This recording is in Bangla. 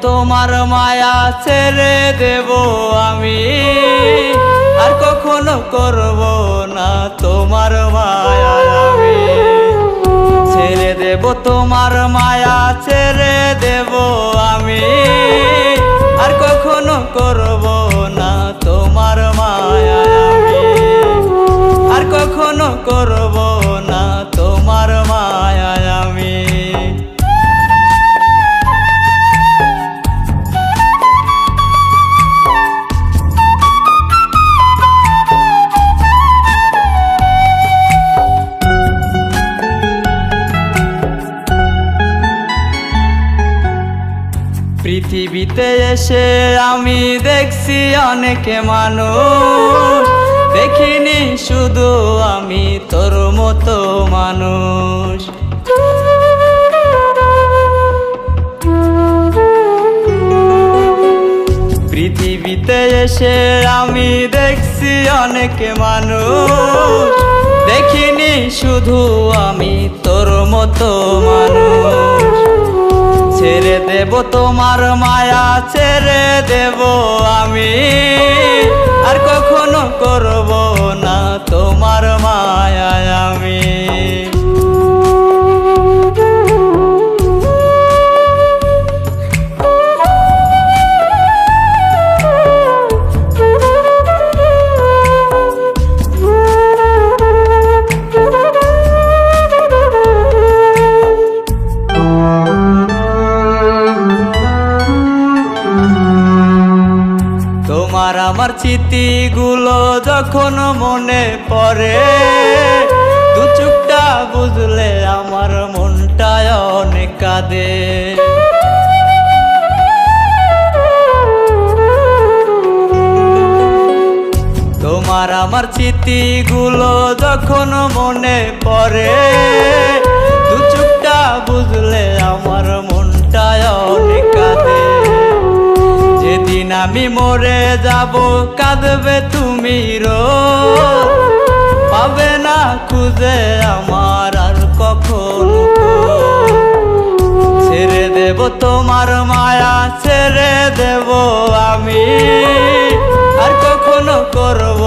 তোমার মায়া ছেড়ে দেব আমি। আর কখনো করব না তোমার মায়া আমি। ছেড়ে দেব তোমার মায়া, ছেড়ে দেব পৃথিবীতে এসে আমি দেখছি অনেকে মানুষ। দেখিনি শুধু আমি, তোর মতো মানুষ। পৃথিবীতে এসে আমি দেখছি অনেকে মানুষ। দেখিনি শুধু আমি, তোর মতো মানুষ ছেড়ে দেব তোমার মায়া ছেড়ে দেব আমি। আর কখনো করব না তোমার আমার স্মৃতিগুলো যখন মনে পড়ে, দু চুপটা বুঝলে আমার মনটায় অনেক কাঁদে। তোমার আমার স্মৃতিগুলো যখন মনে পড়ে যেদিন আমি মরে যাব, কাঁদবে তুমি রো পাবে না খুঁজে আমার আর কখন ছেড়ে দেব তোমার মায়া, ছেড়ে দেব আমি। আর কখনো করব